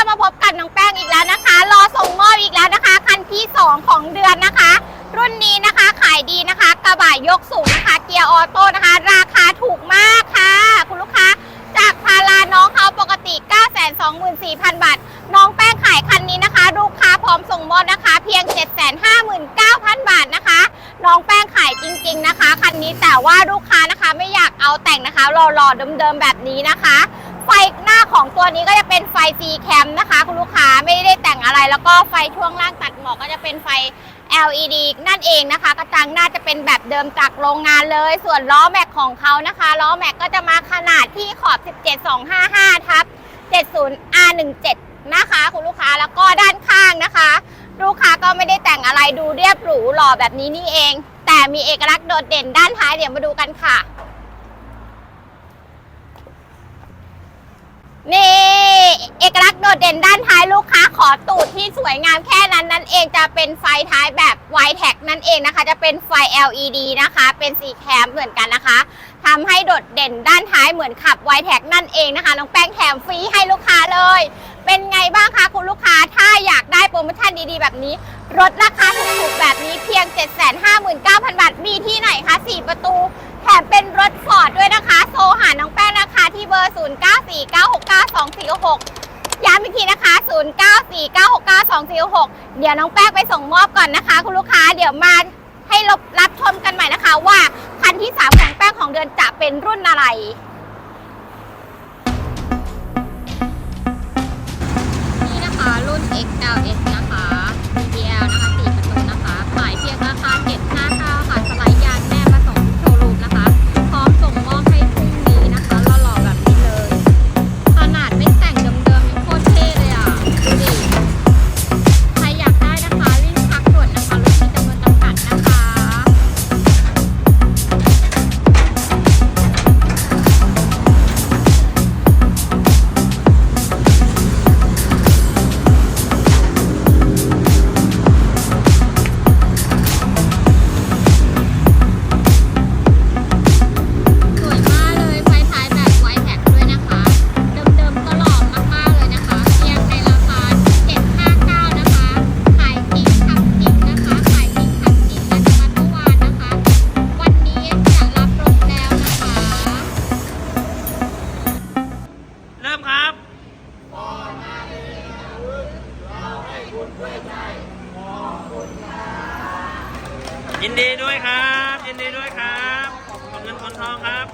ก็มาพบกับน้องแป้งอีกแล้วนะคะ รอส่งมอบอีกแล้วนะคะ คันที่ 2 ของเดือนนะคะ รุ่นนี้นะคะขายดีนะคะ กระบะยกสูงนะคะ เกียร์ออโต้นะคะ ราคาถูกมากค่ะ คุณลูกค้า จากพาราน้องเขาปกติ 924,000 บาท น้องแป้งขายคันนี้นะคะ ลูกค้าพร้อมส่งมอบนะคะ เพียง 759,000 บาทนะคะ น้องแป้งขายจริง ๆนะคะ คันนี้แต่ว่าลูกค้านะคะไม่อยากเอาแต่งนะคะรอๆเดิมๆแบบนี้นะคะ ไฟหน้าของตัวนี้ก็จะเป็นไฟ C cam นะคะ คุณลูกค้าไม่ได้แต่งอะไร แล้วก็ไฟช่วงล่างตัดหมอกก็จะเป็นไฟ LED นั่นเองนะคะ กระจังหน้าจะเป็นแบบเดิมจากโรงงานเลย ส่วนล้อแม็กของเขานะคะล้อแม็กก็จะมาขนาดที่ขอบ 17255ทับ 70R17 นะคะ คุณลูกค้าแล้วก็ด้านข้างนะคะ ลูกค้าก็ไม่ได้แต่งอะไรดูเรียบหรูหล่อแบบนี้นี่เอง แต่มีเอกลักษณ์โดดเด่นด้านท้ายเดี๋ยวมาดูกันค่ะ นี่เอกลักษณ์โดดเด่นด้านท้ายลูกค้าขอตูดที่สวยงามแค่นั้นนั่นเองจะเป็นไฟท้ายแบบ y t a g นั่นเองนะคะ จะเป็นไฟ LED นะคะ เป็นสีแคมเหมือนกันนะคะทำให้โดดเด่นด้านท้ายเหมือนขับ y t a g นั่นเองนะคะน้องแป้งแถมฟรีให้ลูกค้าเลย เป็นไงบ้างคะคุณลูกค้าถ้าอยากได้โปรโมชั่นดีๆ แบบนี้ลดราคาถูกๆแบบนี้เพียง 759,000 บาทมีที่ไหนคะ4ประตูแถมเป็นรถฟอร์ดด้วยนะคะโทรหาน้อง แป้งนะคะที่เบอร์0949692466ย้ำอีกทีนะคะ 0949692466เดี๋ยวน้องแป้งไปส่งมอบก่อนนะคะ คุณลูกค้าเดี๋ยวมาให้รับรับชมกันใหม่นะคะว่าคันที่ 3 ของแป้งของเดือนจะเป็นรุ่นอะไร ยินดีด้วยครับ ยินดีด้วยครับขอบเงินคนทองครับ